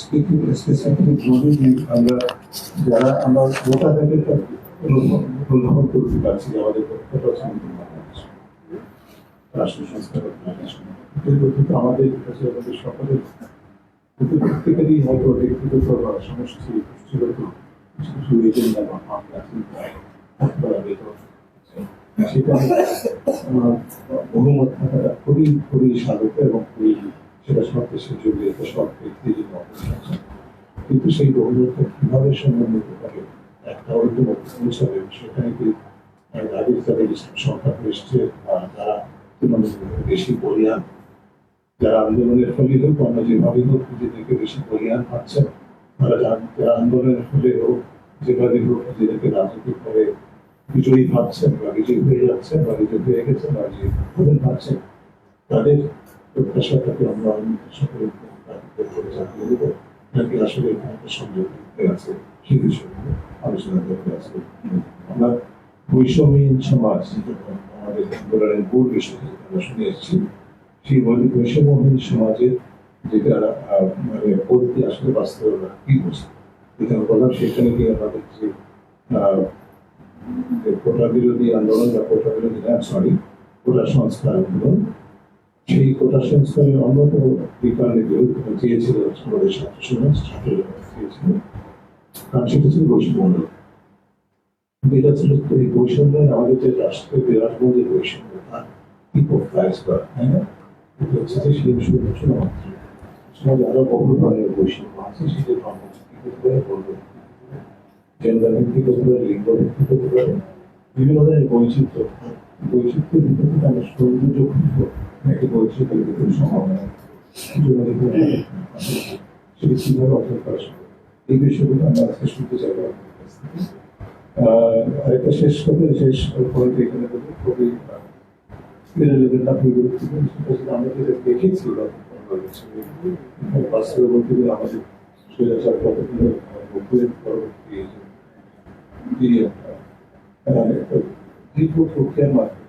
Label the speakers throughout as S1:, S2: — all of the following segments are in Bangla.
S1: খুবই স্পেসিফিক আমরা যারা আমরা অনুধাবন করতে পারছি আমাদের পক্ষটা সম্পূর্ণ আমাদের কাছে আমাদের সকলের কিন্তু প্রত্যেকেরই সেটা বহুমত থাকাটা খুবই খুবই স্বাগত এবং খুবই সেটা সব দেশের জড়িয়ে সব ব্যক্তির। কিন্তু সেই বহুমতটা কীভাবে সমন্বিত হবে একটা ঐক্যমত পৌঁছাবে সেখানে কি যাদের যাদের সংখ্যা এসছে যারা তুলনামূলক বেশি বলিয়ান, যারা আন্দোলনের ফলে হোক অন্য যেভাবে হোক নিজেদেরকে বেশি বলিয়ান পাচ্ছেন, তারা যারা আন্দোলনের ফলে হোক, যেভাবে হোক নিজেদেরকে রাজনৈতিকভাবে বিজয়ী ভাবছেন, বা বিজয়ী হয়ে যাচ্ছেন, বা বিজয়ী হয়ে গেছেন, বা যে হবেন ভাবছেন তাদের প্রত্যাশাটাকে আমরা সকলে তাদের করে চাপিয়ে নাকি আসলে একটা সংযোগ আছে সেই বিষয়গুলো আলোচনা করতে আছে আমরা বৈষম্যহীন সমাজ আমাদের আন্দোলনের মূল বিষয় আমরা শুনে এসেছি সেই বৈষম্যহীন সমাজের যেটা মানে বলতে আসলে বাস্তবে আমরা কি বুঝি যেটা বললাম সেখানে গিয়ে আমাদের যে কোটা বিরোধী আন্দোলন বা কোটা বিরোধী সরি কোটা সংস্কার আন্দোলন সেই কোটা সংস্কারের অন্যতম বিকারের বিরুদ্ধে চেয়েছিল আমাদের ছাত্র সমাজ কারণ সেটা ছিল বৈষম্য। এটা ছিল এই বৈষম্য আমাদের যে রাষ্ট্রের বিরাট বড় যে বৈষম্য, তার এটা হচ্ছে যে সেই আরও বহু ধরনের বৈষম্য আছে, সেটা ধর্ম ভিত্তিক জেন্ডার ভিত্তিক লিঙ্গ ভিত্তিক বিভিন্ন ধরনের বৈচিত্র্য। বৈচিত্র্যের থেকে আমরা সৌন্দর্য নাকি বৈচিত্র্যের ভিতরে সম্ভাবনা সেটি কীভাবে অর্জন করা সম্ভব? এই বিষয়গুলো আমরা আজকে শুনতে চাইব আরেকটা শেষ কথা শেষ পয়েন্ট এখানে খুবই রিলেভেন্ট আপনি গুরুত্বপূর্ণ সেটা দেখেছি বাস্তবে বলতে আমাদের স্বৈরাচার কতগুলো নব্বইয়ের পরবর্তী একটা দীর্ঘ প্রক্রিয়ার মাধ্যমে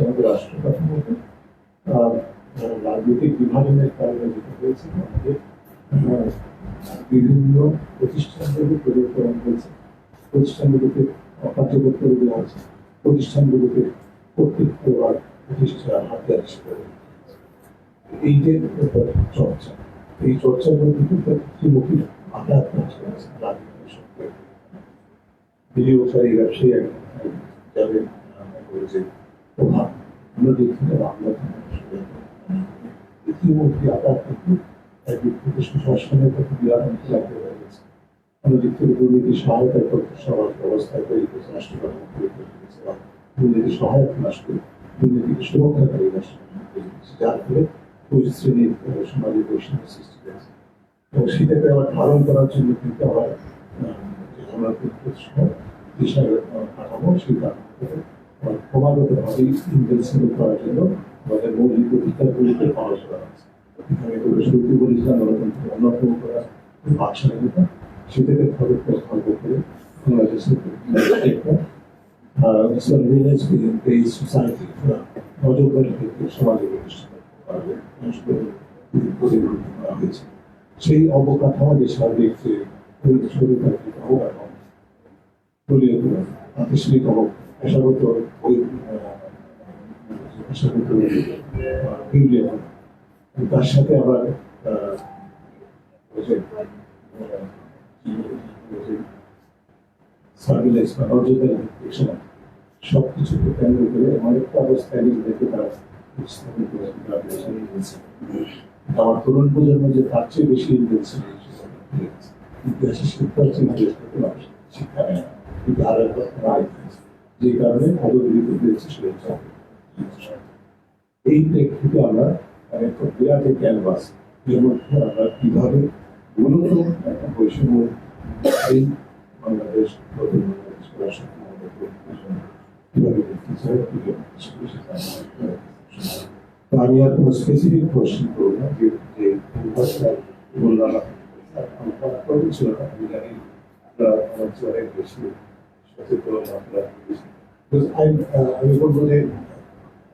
S1: আমাদের রাষ্ট্র আহ, রাজনৈতিক বিভাজনের কারণে যেটা হয়েছে আমাদের বিভিন্ন প্রতিষ্ঠানগুলো পরিবর্তন হয়েছে। প্রতিষ্ঠানগুলোকে অকার্যকর করে দেওয়া হয়েছে। প্রতিষ্ঠানগুলোকে কর্তৃত্ব আর প্রতিষ্ঠা হাতে আসছে এই যে চর্চা। এই চর্চাগুলো কিন্তু ত্রিমুখী আঘাত হচ্ছে রাজনীতির সঙ্গে বিনিয়োগকারী ব্যবসায়ী আহ, যে প্রভাব অন্য দিক থেকে ত্রিমুখী আঘাত কিন্তু থেকে সুশাসনের প্রতি বিরাট হয়ে গেছে অন্যদিক থেকে দুর্নীতি সহায়তার তথ্য সমাজ ব্যবস্থায় তৈরি করেছে রাষ্ট্র কাঠামো তৈরি করে দুর্নীতি সহায়ক রাষ্ট্র, দুর্নীতিকে সুরক্ষাকারী রাষ্ট্র যার ফলে শ্রেণির সমাজে বৈষম্য সৃষ্টি হয়েছে। এবং সেটাকে আবার ধারণ করার জন্য কিন্তু আবার আমরা দিশার কাঠামো, সেই আবার ক্রমাগতভাবে ইনভেন্সিবল করার জন্য অধিকারগুলিকে পালন করা গণতন্ত্রের অন্যতম করা সেটাকে খরচ হয়েছে। সেই অবকাঠামো যে সার্বিক যে পরিচালিত অবকাঠামো পেশাগত তার সাথে আবার সার্ভিলেন্স বা নজরদারি দেখছিলাম সব কিছুকে কেন্দ্র করে অনেক অবস্থায় নিজেদেরকে তারা নিয়েছে। আমার তরুণ প্রজন্ম যে তার চেয়ে বেশি ইন্টেন্সি ইতিহাসে শিক্ষা হচ্ছে মানুষ শিক্ষা নেয় কিন্তু। যে কারণে অবদলিত হয়েছে সেটা এই প্রেক্ষিতে আমরা একটা বিরাট ক্যানভাস এর মধ্যে আমরা কীভাবে মূলত একটা বৈষম্য বাংলাদেশ। তো আমি আর কোনো স্পেসিফিক কোশ্চেন করব না, যে বেশি সচেতন, আপনারা আমি বলব যে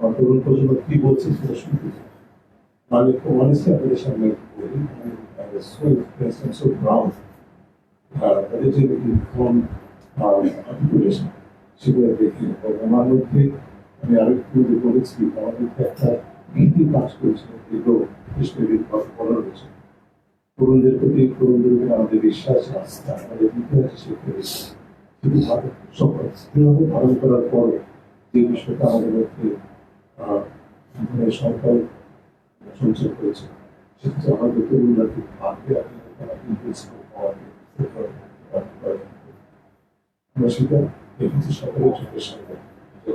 S1: তরুণ প্রজন্ম কি বলছে সেটা শুনতে মানে খুব আপনাদের সামনে বলি সো ইমপ্রেসড সো প্রাউড তাদের যে ইনফর্ম আর্টিকুলেশন সেগুলো দেখি এবং আমার মধ্যে আমি আরেকটু যে বলেছি আমার মধ্যে একটা ভীতি কাজ করছে দীর্ঘ বিশ মিনিট পনেরো বছর তরুণদের প্রতি তরুণদের আমাদের বিশ্বাস আস্থা আমাদের ইতিহাস ধারণ করার পর যে বিষয়টা আমাদের মধ্যে মানে সরকার সঞ্চয় করেছে। সেক্ষেত্রে আমাদের তরুণরা কি ভাববে আপনারা তারা ইনভেস্ট হওয়াকে আমরা সেটা দেখেছি সকলের চোখের সামনে। যে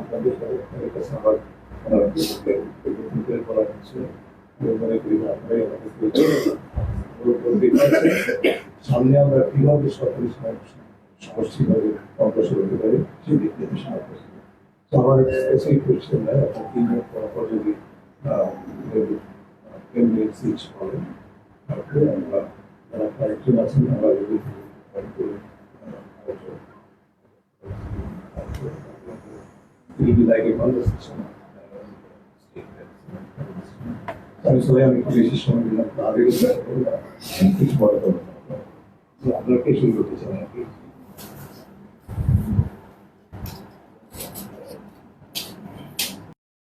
S1: আপনাদের কাছে আমার হচ্ছে মনে করি। সামনে আমরা কীভাবে সরকারি সমষ্টিভাবে অগ্রসর হতে পারি, সেই দিক থেকে সাহায্য আমার স্পেসিফিক কোয়েশ্চেন নাই আপনার তিন মিনিট পর যদি টেন মিনিট করেন তারপরে আমরা যারা কয়েকজন আছেন, আমরা যদি It a conversation. আমি সবাই আমি একটু বেশি সময় দিলাম। আগে কিছু বড় করব আপনারা কে শুরু করতে চান